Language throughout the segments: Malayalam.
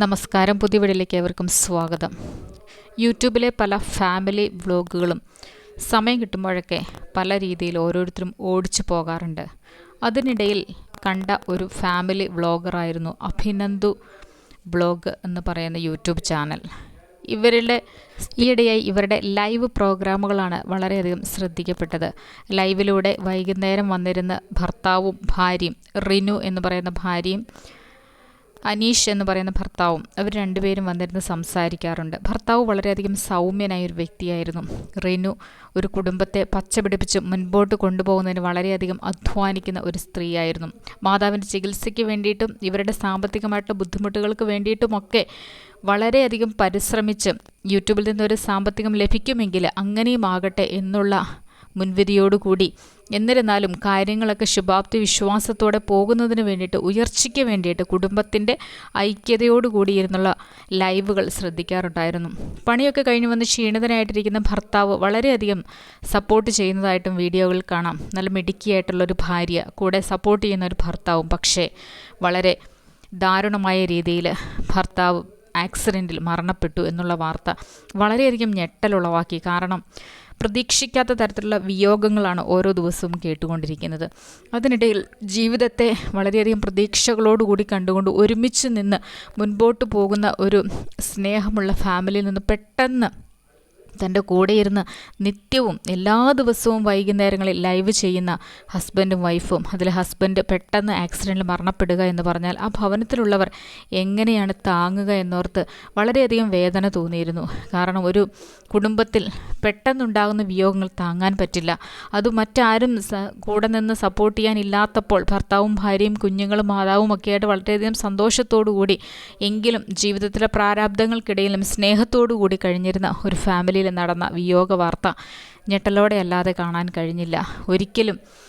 നമസ്കാരം. പുതിയ വീടിലേക്ക് ഏവർക്കും സ്വാഗതം. യൂട്യൂബിലെ പല ഫാമിലി വ്ലോഗുകളും സമയം കിട്ടുമ്പോഴൊക്കെ പല രീതിയിൽ ഓരോരുത്തരും ഓടിച്ചു പോകാറുണ്ട്. അതിനിടയിൽ കണ്ട ഒരു ഫാമിലി വ്ളോഗറായിരുന്നു അഭിനന്ദു ബ്ലോഗ് എന്ന് പറയുന്ന യൂട്യൂബ് ചാനൽ. ഇവരുടെ ഈയിടെയായി ഇവരുടെ ലൈവ് പ്രോഗ്രാമുകളാണ് വളരെയധികം ശ്രദ്ധിക്കപ്പെട്ടത്. ലൈവിലൂടെ വൈകുന്നേരം വന്നിരുന്ന ഭർത്താവും ഭാര്യയും റിനു എന്ന് പറയുന്ന ഭാര്യയും അനീഷ് എന്ന് പറയുന്ന ഭർത്താവും അവർ രണ്ടുപേരും വന്നിരുന്ന് സംസാരിക്കാറുണ്ട്. ഭർത്താവ് വളരെയധികം സൗമ്യനായ ഒരു വ്യക്തിയായിരുന്നു. റെനു ഒരു കുടുംബത്തെ പച്ചപിടിപ്പിച്ച് മുൻപോട്ട് കൊണ്ടുപോകുന്നതിന് വളരെയധികം അധ്വാനിക്കുന്ന ഒരു സ്ത്രീയായിരുന്നു. മാതാവിന്റെ ചികിത്സയ്ക്ക് വേണ്ടിയിട്ടും ഇവരുടെ സാമ്പത്തികമായിട്ടുള്ള ബുദ്ധിമുട്ടുകൾക്ക് വേണ്ടിയിട്ടുമൊക്കെ വളരെയധികം പരിശ്രമിച്ച് യൂട്യൂബിൽ നിന്നൊരു സാമ്പത്തികം ലഭിക്കുമെങ്കിൽ അങ്ങനെയും ആകട്ടെ എന്നുള്ള മുൻവിധിയോടുകൂടി. എന്നിരുന്നാലും കാര്യങ്ങളൊക്കെ ശുഭാപ്തി വിശ്വാസത്തോടെ പോകുന്നതിന് വേണ്ടിയിട്ട് ഉയർച്ചയ്ക്ക് വേണ്ടിയിട്ട് കുടുംബത്തിന്റെ ഐക്യതയോടുകൂടി ഇരുന്നുള്ള ലൈവുകൾ ശ്രദ്ധിക്കാറുണ്ടായിരുന്നു. പണിയൊക്കെ കഴിഞ്ഞ് വന്ന് ക്ഷീണിതനായിട്ടിരിക്കുന്ന ഭർത്താവ് വളരെയധികം സപ്പോർട്ട് ചെയ്യുന്നതായിട്ടും വീഡിയോകളിൽ കാണാം. നല്ല മിടുക്കിയായിട്ടുള്ളൊരു ഭാര്യ കൂടെ സപ്പോർട്ട് ചെയ്യുന്ന ഒരു ഭർത്താവും പക്ഷേ വളരെ ദാരുണമായ രീതിയിൽ ഭർത്താവ് ആക്സിഡന്റിൽ മരണപ്പെട്ടു എന്നുള്ള വാർത്ത വളരെയധികം ഞെട്ടലുളവാക്കി കാരണം പ്രതീക്ഷിക്കാത്ത തരത്തിലുള്ള വിയോഗങ്ങളാണ് ഓരോ ദിവസവും കേട്ടുകൊണ്ടിരിക്കുന്നത്. അതിനിടയിൽ ജീവിതത്തെ വളരെയധികം പ്രതീക്ഷകളോടുകൂടി കണ്ടുകൊണ്ട് ഒരുമിച്ച് നിന്ന് മുൻപോട്ട് പോകുന്ന ഒരു സ്നേഹമുള്ള ഫാമിലിയിൽ നിന്ന് പെട്ടെന്ന് തന്റെ കൂടെ ഇരുന്ന് നിത്യവും എല്ലാ ദിവസവും വൈകുന്നേരങ്ങളിൽ ലൈവ് ചെയ്യുന്ന ഹസ്ബൻഡും വൈഫും അതിൽ ഹസ്ബൻഡ് പെട്ടെന്ന് ആക്സിഡന്റിൽ മരണപ്പെടുക എന്ന് പറഞ്ഞാൽ ആ ഭവനത്തിലുള്ളവർ എങ്ങനെയാണ് താങ്ങുക എന്നോർത്ത് വളരെയധികം വേദന തോന്നിയിരുന്നു. കാരണം ഒരു കുടുംബത്തിൽ പെട്ടെന്നുണ്ടാകുന്ന വിയോഗങ്ങൾ താങ്ങാൻ പറ്റില്ല. അത് മറ്റാരും കൂടെ നിന്ന് സപ്പോർട്ട് ചെയ്യാനില്ലാത്തപ്പോൾ ഭർത്താവും ഭാര്യയും കുഞ്ഞുങ്ങളും മാതാവും ഒക്കെയായിട്ട് വളരെയധികം സന്തോഷത്തോടു കൂടി എങ്കിലും ജീവിതത്തിലെ പ്രാരാബ്ദങ്ങൾക്കിടയിലും സ്നേഹത്തോടു കൂടി കഴിഞ്ഞിരുന്ന ഒരു ഫാമിലിയിൽ നടന്ന വിയോഗ വാർത്ത ഞെട്ടലോടെ അല്ലാതെ കാണാൻ കഴിഞ്ഞില്ല. ഒരിക്കലും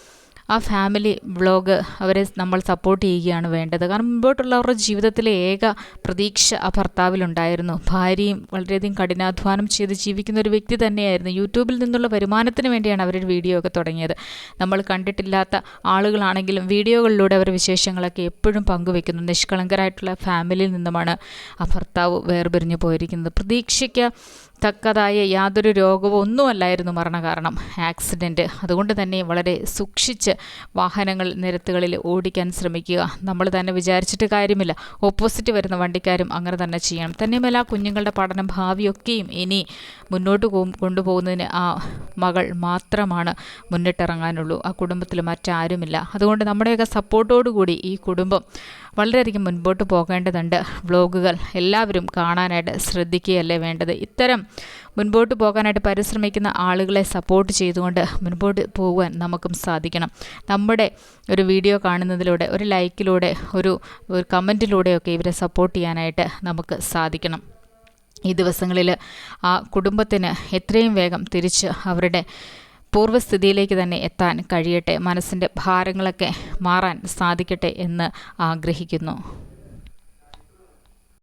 ആ ഫാമിലി വ്ളോഗ് അവരെ നമ്മൾ സപ്പോർട്ട് ചെയ്യുകയാണ് വേണ്ടത്. കാരണം മുമ്പോട്ടുള്ള അവരുടെ ജീവിതത്തിലെ ഏക പ്രതീക്ഷ ആ ഭർത്താവിലുണ്ടായിരുന്നു ഭാര്യയും വളരെയധികം കഠിനാധ്വാനം ചെയ്ത് ജീവിക്കുന്ന ഒരു വ്യക്തി തന്നെയായിരുന്നു. യൂട്യൂബിൽ നിന്നുള്ള വരുമാനത്തിന് വേണ്ടിയാണ് അവർ വീഡിയോ ഒക്കെ തുടങ്ങിയത്. നമ്മൾ കണ്ടിട്ടില്ലാത്ത ആളുകളാണെങ്കിലും വീഡിയോകളിലൂടെ അവർ വിശേഷങ്ങളൊക്കെ എപ്പോഴും പങ്കുവെക്കുന്നു. നിഷ്കളങ്കരായിട്ടുള്ള ഫാമിലിയിൽ നിന്നുമാണ് ആ ഭർത്താവ് വേർപിരിഞ്ഞു പോയിരിക്കുന്നത്. പ്രതീക്ഷയ്ക്ക് തക്കതായ യാതൊരു രോഗവും ഒന്നുമല്ലായിരുന്നു മരണകാരണം. ആക്സിഡന്റ് അതുകൊണ്ട് തന്നെ വളരെ സൂക്ഷിച്ച് വാഹനങ്ങൾ നിരത്തുകളിൽ ഓടിക്കാൻ ശ്രമിക്കുക. നമ്മൾ തന്നെ വിചാരിച്ചിട്ട് കാര്യമില്ല. ഓപ്പോസിറ്റ് വരുന്ന വണ്ടിക്കാരും അങ്ങനെ തന്നെ ചെയ്യണം. തന്നെയുമല്ല കുഞ്ഞുങ്ങളുടെ പഠനം ഭാവിയൊക്കെയും ഇനി മുന്നോട്ട് കൊണ്ടുപോകുന്നതിന് ആ മകൾ മാത്രമാണ് മുന്നിട്ടിറങ്ങാനുള്ളൂ. ആ കുടുംബത്തിൽ മറ്റാരുമില്ല. അതുകൊണ്ട് നമ്മുടെയൊക്കെ സപ്പോർട്ടോടുകൂടി ഈ കുടുംബം വളരെയധികം മുൻപോട്ട് പോകേണ്ടതുണ്ട്. വ്ളോഗുകൾ എല്ലാവരും കാണാനായിട്ട് ശ്രദ്ധിക്കുകയല്ലേ വേണ്ടത്? ഇത്തരം മുൻപോട്ട് പോകാനായിട്ട് പരിശ്രമിക്കുന്ന ആളുകളെ സപ്പോർട്ട് ചെയ്തുകൊണ്ട് മുൻപോട്ട് പോകുവാൻ നമുക്കും സാധിക്കണം. നമ്മുടെ ഒരു വീഡിയോ കാണുന്നതിലൂടെ ഒരു ലൈക്കിലൂടെ ഒരു ഒരു കമന്റിലൂടെയൊക്കെ ഇവരെ സപ്പോർട്ട് ചെയ്യാനായിട്ട് നമുക്ക് സാധിക്കണം. ഈ ദിവസങ്ങളിൽ ആ കുടുംബത്തിന് എത്രയും വേഗം തിരിച്ച് അവരുടെ പൂർവസ്ഥിതിയിലേക്ക് തന്നെ എത്താൻ കഴിയട്ടെ മനസ്സിന്റെ ഭാരങ്ങളൊക്കെ മാറാൻ സാധിക്കട്ടെ എന്ന് ആഗ്രഹിക്കുന്നു.